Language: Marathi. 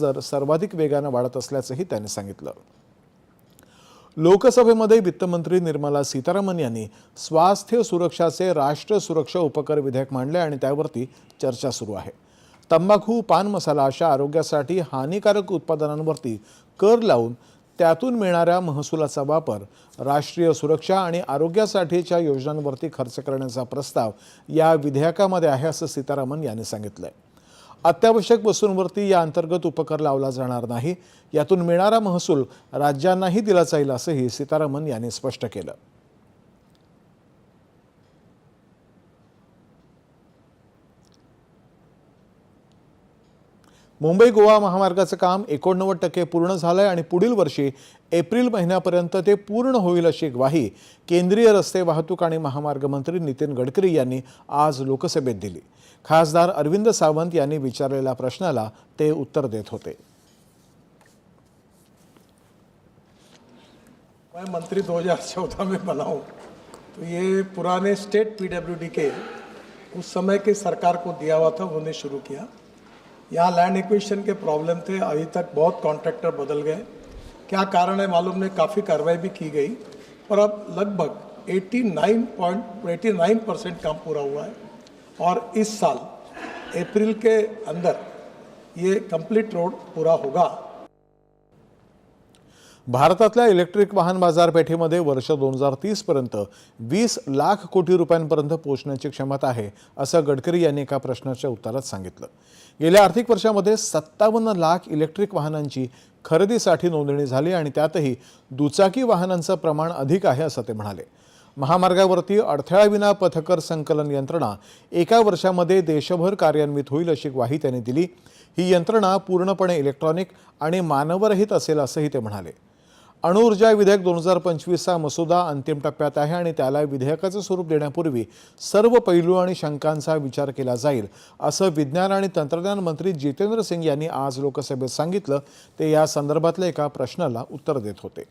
दर सर्वाधिक वेगानं वाढत असल्याचंही त्यांनी सांगितलं. लोकसभेमध्ये वित्तमंत्री निर्मला सीतारामन यांनी स्वास्थ्य सुरक्षाचे राष्ट्र सुरक्षा उपकर विधेयक मांडले आणि त्यावरती चर्चा सुरू आहे. तंबाखू पान मसाला अशा आरोग्यासाठी हानिकारक उत्पादनांवरती कर लावून त्यातून मिळणाऱ्या महसुलाचा वापर राष्ट्रीय सुरक्षा आणि आरोग्यासाठीच्या योजनांवरती खर्च करण्याचा प्रस्ताव या विधेयकामध्ये आहे असं सीतारामन यांनी सांगितलं आहे अत्यावश्यक वस्तूंवरती या अंतर्गत उपकर लावला जाणार नाही. यातून मिळणारा महसूल राज्यांनाही दिला जाईल असंही सीतारामन यांनी स्पष्ट केलं. मुंबई गोवा महामार्गाचं काम एकोणनव्वद टक्के पूर्ण झालं आहे आणि पुढील वर्षी एप्रिल महिन्यापर्यंत ते पूर्ण होईल अशी ग्वाही केंद्रीय रस्ते वाहतूक आणि महामार्ग मंत्री नितीन गडकरी यांनी आज लोकसभेत दिली. खासदार अरविंद सावंत यांनी विचारलेल्या प्रश्नाला ते उत्तर देत होते. मैं मंत्री 2014 में बना हूँ तो ये पुराने स्टेट पीडब्ल्यूडी के उस समय के सरकार को दिया हुआ था उन्होंने शुरू किया। यहाँ लैंड एक्विशन के प्रॉब्लम थे, अभी तक बहुत कॉन्ट्रैक्टर बदल गए। क्या कारण है मालूम नहीं, काफ़ी कार्रवाई भी की गई। पर अब लगभग 89 पॉइंट 89 परसेंट काम पूरा हुआ है। और इस साल अप्रैल के अंदर ये कंप्लीट रोड पूरा होगा। भारतातल्या इलेक्ट्रिक वाहन बाजारपेठेमध्ये वर्ष दोन हजार तीसपर्यंत वीस लाख कोटी रुपयांपर्यंत पोहोचण्याची क्षमता आहे असं गडकरी यांनी एका प्रश्नाच्या उत्तरात सांगितलं. गेल्या आर्थिक वर्षामध्ये सत्तावन्न लाख इलेक्ट्रिक वाहनांची खरेदीसाठी नोंदणी झाली आणि त्यातही दुचाकी वाहनांचं प्रमाण अधिक आहे असं ते म्हणाले. महामार्गावरती अडथळाविना पथकर संकलन यंत्रणा एका वर्षामध्ये देशभर कार्यान्वित होईल अशी ग्वाही त्यांनी दिली. ही यंत्रणा पूर्णपणे इलेक्ट्रॉनिक आणि मानवरहित असेल असंही ते म्हणाले. अणुऊर्जा विधेयक दोन हजार पंचवीसचा मसुदा अंतिम टप्प्यात आहे आणि त्याला विधेयकाचं स्वरूप देण्यापूर्वी सर्व पैलू आणि शंकांचा विचार केला जाईल असं विज्ञान आणि तंत्रज्ञान मंत्री जितेंद्र सिंग यांनी आज लोकसभेत सांगितलं. ते या संदर्भातल्या एका प्रश्नाला उत्तर देत होते.